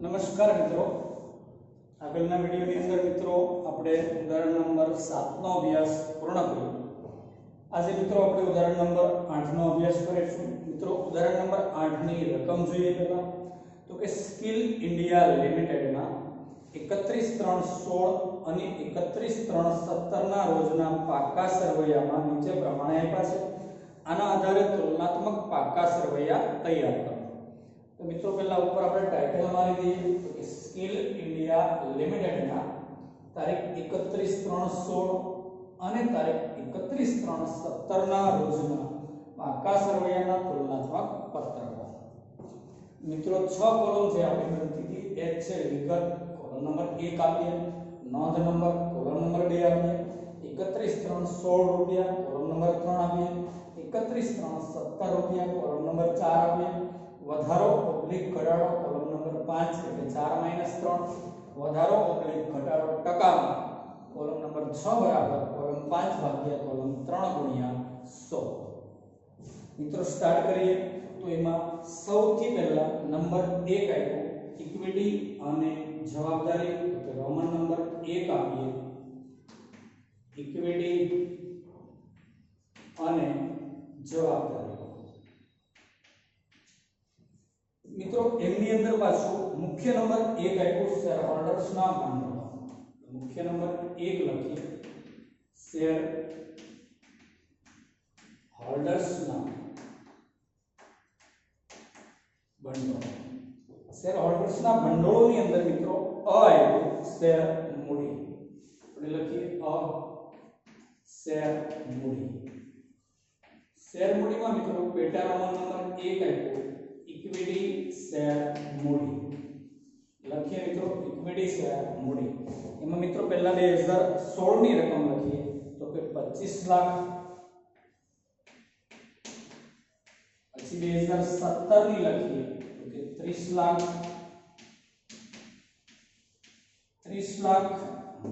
નમસ્કાર મિત્રો આગળના વિડીયોની અંદર મિત્રો આપણે ઉદાહરણ નંબર સાતનો અભ્યાસ પૂર્ણ કર્યો આજે મિત્રો આપણે ઉદાહરણ નંબર આઠનો અભ્યાસ કરીશું મિત્રો ઉદાહરણ નંબર આઠની રકમ જોઈએ પહેલાં તો કે સ્કિલ ઇન્ડિયા લિમિટેડના એકત્રીસ ત્રણ સોળ અને એકત્રીસ ત્રણ સત્તરના રોજના પાકા સરવૈયામાં નીચે પ્રમાણે આપ્યા છે આના આધારે તુલનાત્મક પાકા સરવૈયા તૈયાર કરો तो मित्रों पहला ऊपर अपने टाइटल મારી दी તો કે સ્કિલ ઇન્ડિયા લિમિટેડના તારીખ 31/3/16 અને તારીખ 31/3/17 ના રોજના વાંકા સર્વેયાના તુલનાત્મક પત્રકો મિત્રો 6 કોલમ છે આપણી ગ્રંથિથી એક છે વિગત કોલમ નંબર 1 આપીએ નોંધ નંબર કોલમ નંબર 2 આપીએ 31/3/16 રૂપિયા કોલમ નંબર 3 આપીએ 31/3/17 રૂપિયા કોલમ નંબર 4 આપીએ વધારો ઓબ્લિક ઘટાડો કોલમ નંબર 5 એટલે 4 માઈનસ 3 વધારો ઓબ્લિક ઘટાડો ટકામાં કોલમ નંબર 6 બરાબર કોલમ 5 ભાગ્યા કોલમ 3 ગુણ્યા 100 મિત્રો સ્ટાર્ટ કરીએ તો એમાં સૌથી પહેલા નંબર 1 આવ્યો ઇક્વિટી અને જવાબદારી તો રોમન નંબર 1 આપીએ ઇક્વિટી અને જવાબદારી મિત્રો એમની અંદર પાછું મુખ્ય નંબર 1 આપ્યો શેર હોલ્ડર્સ ના ભાંડવલ મુખ્ય નંબર 1 લખીએ શેર હોલ્ડર્સ ના ભંડોળ શેર હોલ્ડર્સ ના ભંડોળની અંદર મિત્રો અ આપ્યો શેર મૂડી એટલે લખીએ અ શેર મૂડી શેર મૂડીમાં મિત્રો પેટા નંબર નંબર 1 આપ્યો इक्विटी शेयर मूडी लख मित्रों इक्विटी शेयर मूडी एम मित्रों पहला हजार सोल रकम लखी तो पच्चीस लाख पची हजार सत्तर लखी तो तीस लाख तीस लाख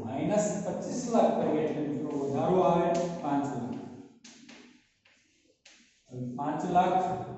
माइनस पच्चीस लाख करिए मित्रों पांच लाख पांच लाख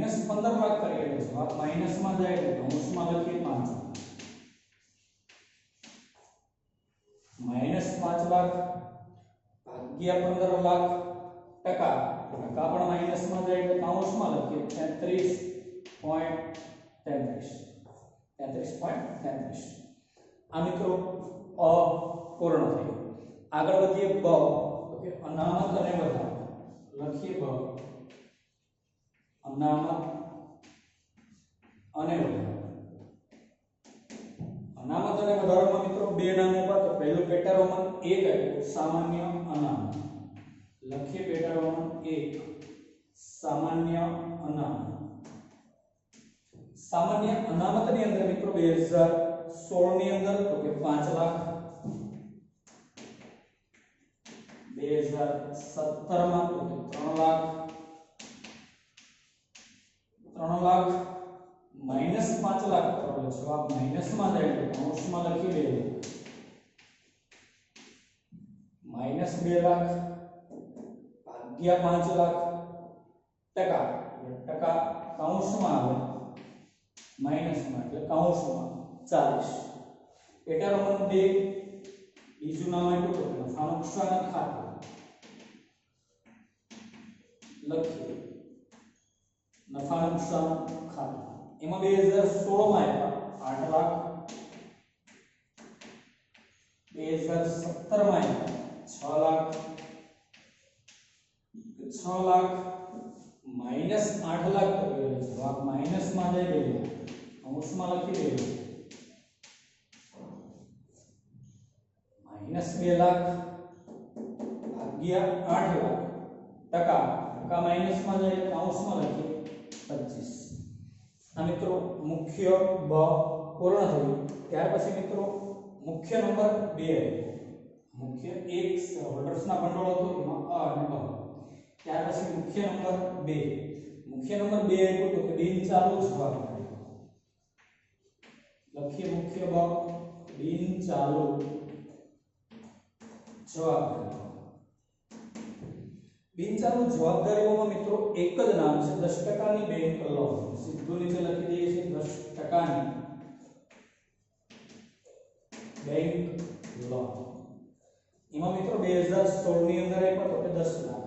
माइनस पंद्रह बात करिए दोस्तों आप माइनस में जाए माइनस पांच बात पंदर लाख टका टका पर माइनस में जाए तो काउंस में लखीए तैतरीस पॉइंट तैतरीस तैतरीस पॉइंट तैतरीस आ मित्रों अ पूर्ण थी आगे बढ़िए ब ओके अनामत अने वधा लखीए ब અનામત અને અનામત અને વધારોમાં મિત્રો બે નામો પર તો પહેલું પેટારોમન એક સામાન્ય અનામત લખીએ પેટારોમન એક સામાન્ય અનામત સામાન્ય અનામતની અંદર મિત્રો બે સોળ ની અંદર તો કે પાંચ લાખ બે સત્તર માં તો કે ત્રણ લાખ ત્રણ લાખ માઇનસ પાંચ લાખ કરવાનો જવાબ માઇનસમાં જાય એટલે કૌંસમાં લખી દેવું માઇનસ બે લાખ ભાગ્યા પાંચ લાખ ટકા ટકા કૌંસમાં આવે માઇનસમાં એટલે કૌંસમાં ચાલીસ એટલે રમત બે બીજું નામ આપ્યું હતું નફા નુકસાન ખાતું લખીએ નફા નુકસાન ખાતું એમાં 2016 માં આવ્યા 8 લાખ 2017 માં આવ્યા 6 લાખ 6 લાખ માઈનસ 8 લાખ કર્યો જવાબ માઈનસ માં જઈ ગયો અંશમાં લખી દેજો માઈનસ 2 લાખ ભાગ્યા 8 લાખ ટકા ટકા માઈનસ માં જાય અંશમાં લખી પચીસ આ મિત્રો મુખ્ય બ પૂર્ણ થયું ત્યાર પછી મિત્રો મુખ્ય નંબર બે મુખ્ય એક હોલ્ડર્સના ભંડોળ હતો એમાં અ અને બ ત્યાર પછી મુખ્ય નંબર બે મુખ્ય નંબર બે આપ્યો તો કે બિન ચાલુ જવાબ લખીએ મુખ્ય બ બિન ચાલુ જવાબ બિનચાલુ જવાબદારીઓમાં મિત્રો એક જ નામ છે દસ ટકાની બેંક લોન સીધું નીચે લખી દઈએ છે દસ ટકાની બેંક લોન એમાં મિત્રો બે 2016 ની અંદર આપ્યો તો કે દસ લાખ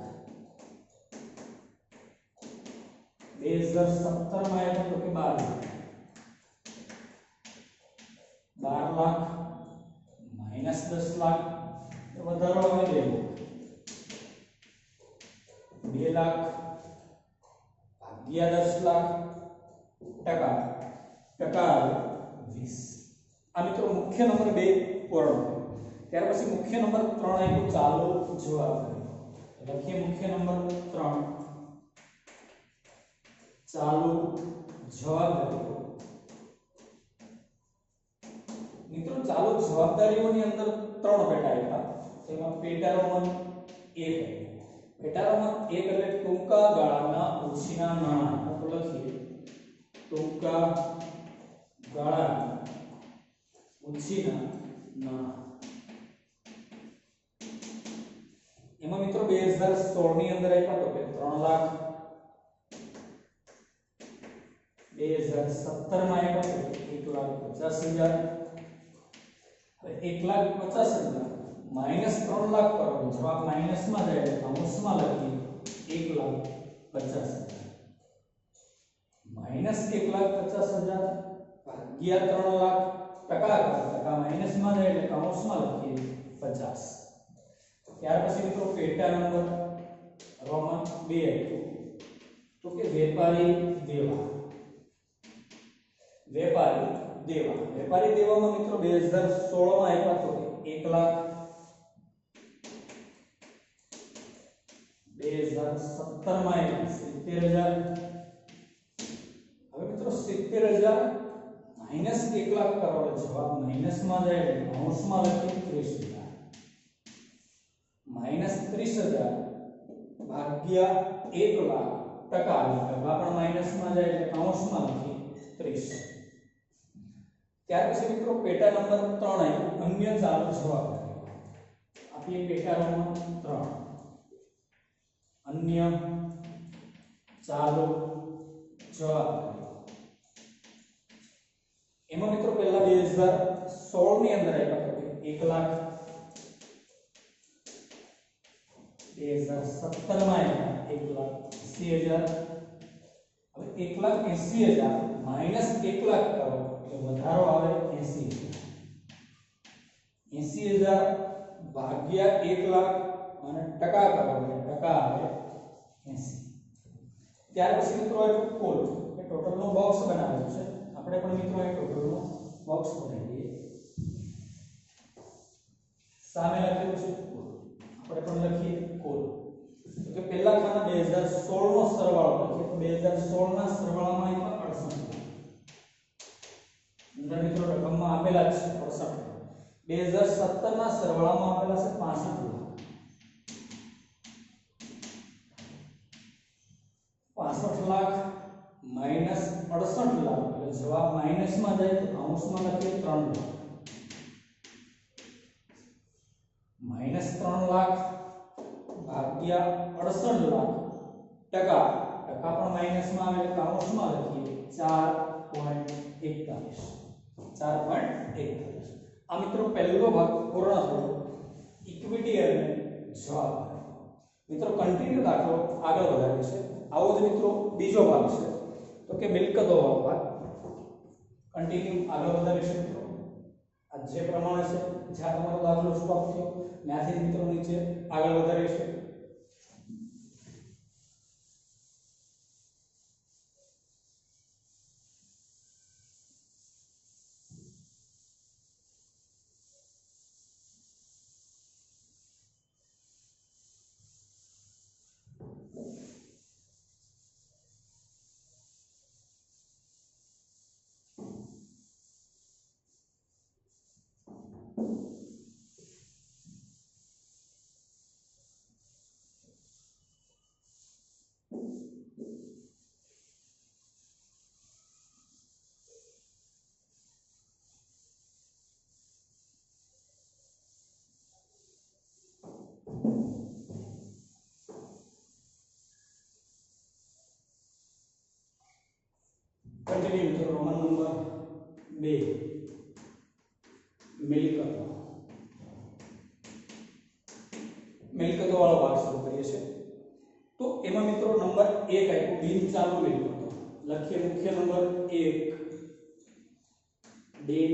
બે 2017 માં આપ્યો તો કે બાર લાખ 12 લાખ માઈનસ દસ લાખ વધારો આવે 2 2 लाख 80 10 लाख %% 20 अब मित्रों मुख्य नंबर 2 प्रश्न है ત્યાર પછી મુખ્ય નંબર 3 આવ્યું ચાલુ જવાબ એટલે કે મુખ્ય નંબર 3 ચાલુ જવાબ મિત્રો ચાલુ જવાબદારીઓ ની અંદર 3 બેટા આવ્યા તેમાં બેટાનો નંબર 1 એટલે હમ એક એટલે કોકા ગાણા ઉצિના ના લખી ટોકા ગાણા ઉצિના ના એમાં મિત્રો 2016 ની અંદર આઈપા તો કે 3 લાખ 217 માં આઈપા તો 85000 હવે 150000 माइनस त्रम लाख पर जब आप माइनस में जाए तो माइनस में लगी एक लाख पचास हजार माइनस एक लाख पचास हजार भाग्य त्रम लाख टका टका माइनस में जाए तो माइनस में लगी पचास क्या पसंद करो पेटा नंबर रोमन बी तो के व्यापारी देवा व्यापारी देवा व्यापारी देवा में मित्रों 2016 में आया था तो 1 लाख सत्तर माइनस सितर हजार हम मित्रों सितर हजार माइनस एक लाख करोड़ जवाब माइनस मैं माउस में लगे तीस हजार माइनस तीस हजार भाग्य एक लाख टका माइनस में जाए मित्रों पेटा नंबर त्रेन अन्य चालू जवाब आप अन्य चालो जवाब एम मित्रों पहला हजार सोल अंदर आया तो एक लाख सत्तर एक लाख हजार एक लाख एसी हजार माइनस एक लाख करो तो वारो आए एसी हजार हजार भाग्या एक लाख टका करो का है 80 ત્યાર પછી મિત્રો એક કોલ એક ટોટલ નો બોક્સ બનાવજો છે આપણે પણ મિત્રો એક ટોટલ નો બોક્સ બનાવીએ સામે લખેલું છે કોલ આપણે પણ લખીએ કોલ તો કે પહેલા ખાના 2016 નો સરવાળો છે 2016 ના સરવાળામાં આઈક 680 નંબર મિત્રો રકમમાં આપેલા છે porcent 2017 માં સરવાળામાં આપેલા છે 560 માઇનસ અડસઠ લાખ એટલે જવાબ માઇનસમાં જાય તો કાઉન્સમાં લખીએ ત્રણ લાખ માઇનસ ત્રણ લાખ ભાગ્યા અડસઠ લાખ ટકા ટકા પણ માઇનસમાં આવે કાઉન્સમાં લખીએ ચાર પોઈન્ટ એકતાલીસ ચાર પોઈન્ટ એકતાલીસ આ મિત્રો પહેલો ભાગ પૂર્ણ થયો ઇક્વિટી અને જવાબ મિત્રો કન્ટિન્યુ દાખલો આગળ વધારે છે આવો જ મિત્રો બીજો ભાગ છે ઓકે કે મિલકતો વાવવા કન્ટિન્યુ આગળ વધારીશું આ જે પ્રમાણે છે જ્યાં તમારો દાખલો સ્ટોપ થયો ત્યાંથી મિત્રો નીચે આગળ વધારીશું continue to Roman number B. મિલકતો મિલકતો વાળો ભાગ શરૂ કરીએ છીએ તો એમાં મિત્રો નંબર 1 આપ્યો બિન ચાલુ મિલકતો લખીએ મુખ્ય નંબર 1 બિન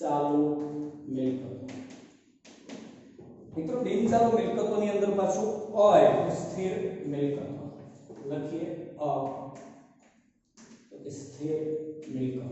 ચાલુ મિલકતો મિત્રો બિન ચાલુ મિલકતોની અંદર પાછું અ આપ્યું સ્થિર મિલકતો લખીએ અ તો કે સ્થિર મિલકતો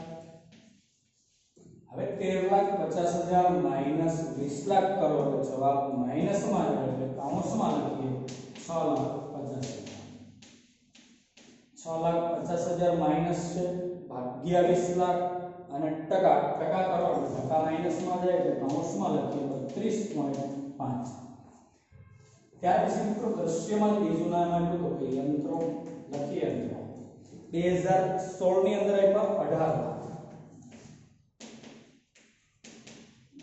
અવે 13 લાખ 50000 - 20 લાખ કરો અને જવાબ માઈનસ માં જાય એટલે કૌંસમાં લખીએ 6 લાખ 50000 - છે ભાગ્યા 20 લાખ અને ટકા ટકા કરો ટકા માઈનસ માં જાય એટલે કૌંસમાં લખીએ 30.5 ત્યાર પછી પ્રશ્ન ક્રમ 3 માં એ જો નાનું લખો કે યંત્ર લખીએ 2016 ની અંદર આય તો 18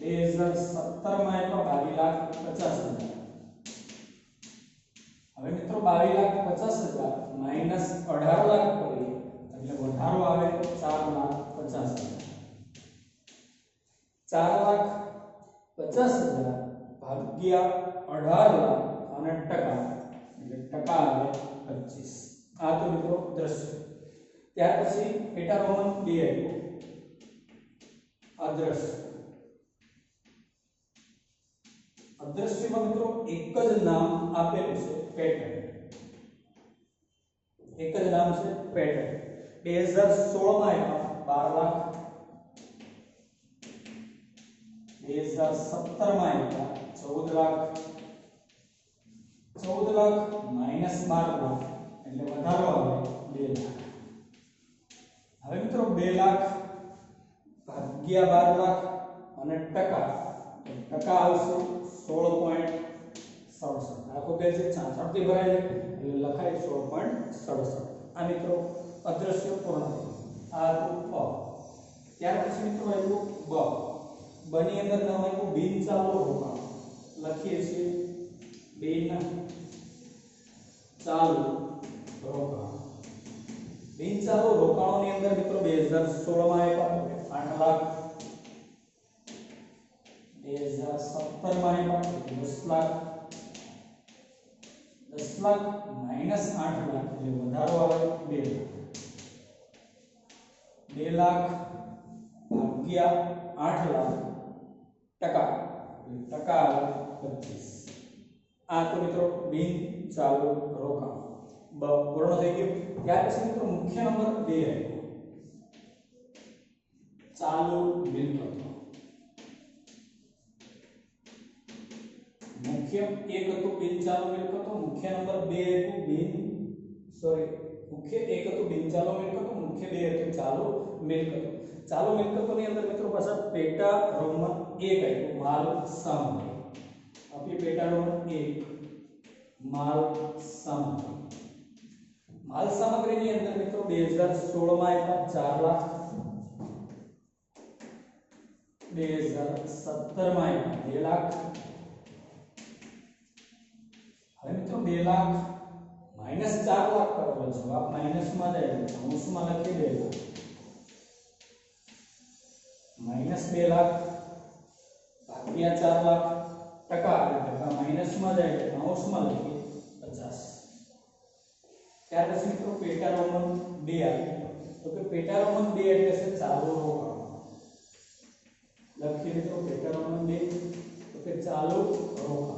બે હજાર સત્તર માં આપ્યા બાવીસ લાખ પચાસ હજાર હવે મિત્રો બાવીસ લાખ પચાસ હજાર માઇનસ અઢાર લાખ કરીએ એટલે વધારો આવે ચાર લાખ પચાસ હજાર ચાર લાખ પચાસ હજાર ભાગ્યા અઢાર લાખ અને ટકા એટલે ટકા આવે પચીસ આ તો મિત્રો દ્રશ્ય ત્યાર પછી પેટા રોમન બે આપ્યો આ દ્રશ્ય अदृश्य मित्र एकच नाव आपेलसे पेटर एकच नाव छे पेटर 2016 માં આ 12 વાર 2017 માં આ 14 લાખ 14 લાખ માઈનસ 12 વોટ એટલે વધારો હવે મિત્રો 2 લાખ ભાગ્યા 12 લાખ અને ટકા ટકા આવશે 16.67 આખો બે જ ચાન્સ આપણે ભરાય છે એટલે લખાય 16.67 આ મિત્રો અદ્રશ્ય પૂર્ણ થાય આ રૂપ ત્યાર પછી મિત્રો આ આપ્યું બ બ ની અંદર નામ આપ્યું 빈ચાલો રોકાણ લખીએ છે બેના 40 રોકાણ 빈ચાલો રોકાણો ની અંદર મિત્રો 2016 માં આપા હતા 8 લાખ तेईस हजार सत्तर दस लाख दस लाख માઇનસ આઠ લાખ એટલે વધારો આવે બે લાખ બે લાખ ભાગ્યા આઠ લાખ ટકા ટકા આવે પચીસ આ તો મિત્રો બિન ચાલુ રોકાણ પૂર્ણ થઈ મુખ્ય એક હતું બિનચાલુ મિલકતો મુખ્ય નંબર 2 હતું બિન સોરી મુખ્ય એક હતું બિનચાલુ મિલકતો મુખ્ય બે હતું ચાલુ મિલકતો ચાલુ મિલકતોની અંદર મિત્રો પાછા પેટા રોમન 1 આવ્યું માલ સમ આપી પેટા રોમન 1 માલ સમ માલ સામગ્રીની અંદર મિત્રો 2016 માં આવ્યા 4 લાખ 2017 માં આવ્યા 2 લાખ माइनस चार लाख करो माइनस में माइनस बे लाख भाग्या चार लाख टका टका माइनस में जाए अंश में लखी पचास त्यारित्रो पेटारोमन बे तो पेटारोमन बे एट चालू रोका लखी मित्रों पेटारोमन बे तो, तो चालू रोका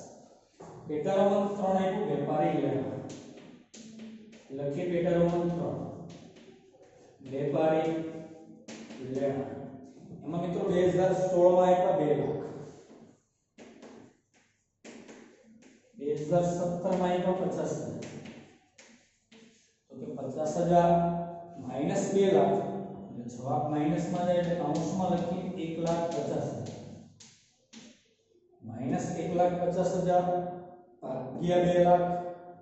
પેટારોમન 3 આપ્યું વેપારી લેણા લખી પેટારોમન 3 વેપારી લેણા એમાં મિત્રો 2016 માં આપ્યા 2 લાખ 2017 માં આપ્યા 50000 તો કે 50000 માઈનસ 2 લાખ એટલે જવાબ માઈનસ માં જાય એટલે કૌંસમાં લખીએ 1 લાખ 50 હજાર માઈનસ 1 લાખ 50 હજાર ગયેલા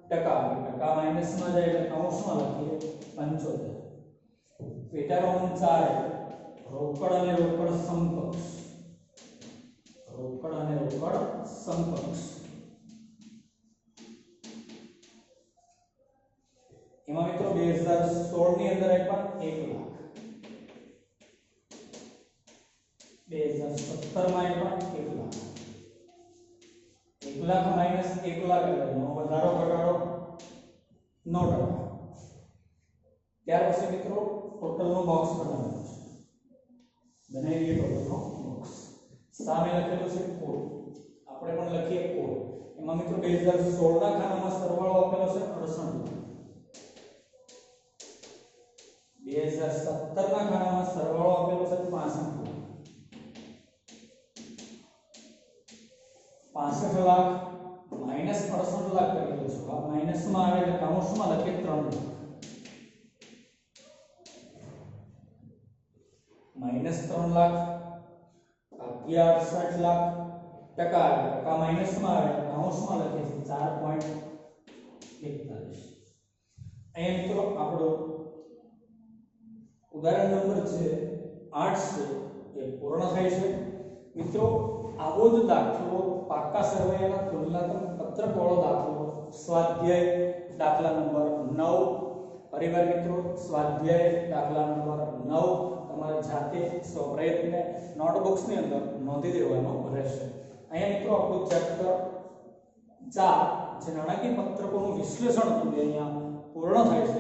ટકા ટકા માઇનસમાં જાય એટલે કૌંસમાં લખીએ પંચોતેર પેટારોહન ચાર રોકડ અને રોકડ સમકક્ષ રોકડ અને રોકડ સમકક્ષ એમાં મિત્રો બે હજાર સોળ ની અંદર આપ્યા એક લાખ બે હજાર સત્તર માં આપ્યા એક લાખ 1000 - 1000 = 9 વધારો ઘટાડો નોટ આવો ત્યાર પછી મિત્રો ટોટલ નો બોક્સ બનાવજો મને અહીંયા ટોટલ નો બોક્સ સામે લખેલું છે 4 આપણે પણ લખીએ 4 એમાં મિત્રો 2016 ના ખાનામાં સરવાળો આપેલા છે 68 2017 ના ખાનામાં સરવાળો આપેલા છે 55 65 લાખ માઈનસ 68 લાખ કરેલું છે આ માઈનસ માં આવે એટલે કૌંસમાં લખીએ 3 માઈનસ 3 લાખ ભાગ્યા 68 લાખ ટકા ટકા માઈનસ માં આવે કૌંસમાં લખીએ 4.41 અહીં મિત્રો આપણો ઉદાહરણ નંબર છે 800 એ પૂર્ણ થાય છે મિત્રો આવો જ દાખલો પાકા સરવૈયાના તુલનાત્મક પત્રકવાળો દાખલો સ્વાધ્યાય દાખલા નંબર નવ પરિવાર મિત્રો સ્વાધ્યાય દાખલા નંબર નવ તમારે જાતે સ્વપ્રયત્ને નોટબુક્સની અંદર નોંધી દેવાનો રહેશે અહીંયા મિત્રો આપણું ચેપ્ટર ચાર જે નાણાકીય પત્રકોનું વિશ્લેષણ હતું અહીંયા પૂર્ણ થાય છે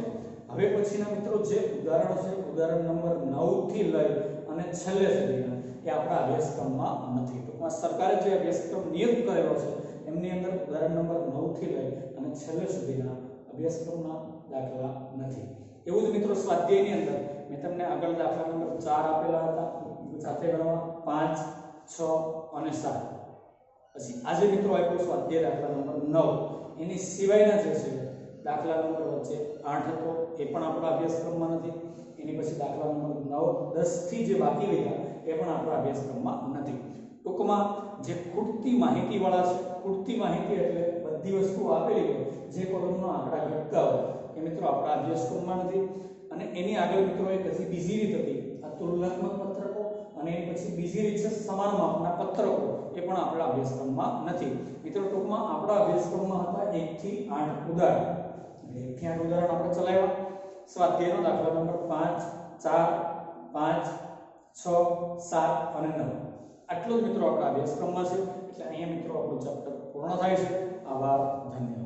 હવે પછીના મિત્રો જે ઉદાહરણો છે ઉદાહરણ નંબર નવથી લઈ અને છેલ્લે સુધીના એ આપણા અભ્યાસક્રમમાં નથી ટૂંકમાં સરકારે જે અભ્યાસક્રમ નિયુક્ત કર્યો છે એમની અંદર ઉદાહરણ નંબર નવથી લઈ અને છેલ્લે સુધીના અભ્યાસક્રમના દાખલા નથી એવું જ મિત્રો સ્વાધ્યાયની અંદર મેં તમને આગળ દાખલા નંબર ચાર આપેલા હતા સાથે ગણવા પાંચ છ અને સાત પછી આજે મિત્રો આપ્યો સ્વાધ્યાય દાખલા નંબર નવ એની સિવાયના જે છે દાખલા નંબર વચ્ચે આઠ હતો એ પણ આપણા અભ્યાસક્રમમાં નથી એની પછી દાખલા નંબર નવ દસથી જે બાકી રહ્યા એ પણ આપણા અભ્યાસક્રમમાં નથી ટૂંકમાં જે ખૂટતી માહિતીવાળા છે ખૂટતી માહિતી એટલે બધી વસ્તુઓ આપેલી હોય જે કોલમનો આંકડા ઘટતા હોય એ મિત્રો આપણા અભ્યાસક્રમમાં નથી અને એની આગળ મિત્રો એક હજી બીજી રીત હતી આ તુલનાત્મક પત્રકો અને પછી બીજી રીત છે સમાન માપના પત્રકો એ પણ આપણા અભ્યાસક્રમમાં નથી મિત્રો ટૂંકમાં આપણા અભ્યાસક્રમમાં હતા એકથી આઠ ઉદાહરણ એકથી આઠ ઉદાહરણ આપણે ચલાવ્યા સ્વાધ્યાયનો દાખલા નંબર પાંચ ચાર 5 6 7 અને 9 આટલું મિત્રો આપણું અભ્યાસક્રમ છે એટલે અહીંયા મિત્રો આપણો ચેપ્ટર પૂર્ણ થઈ છે આભાર ધન્ય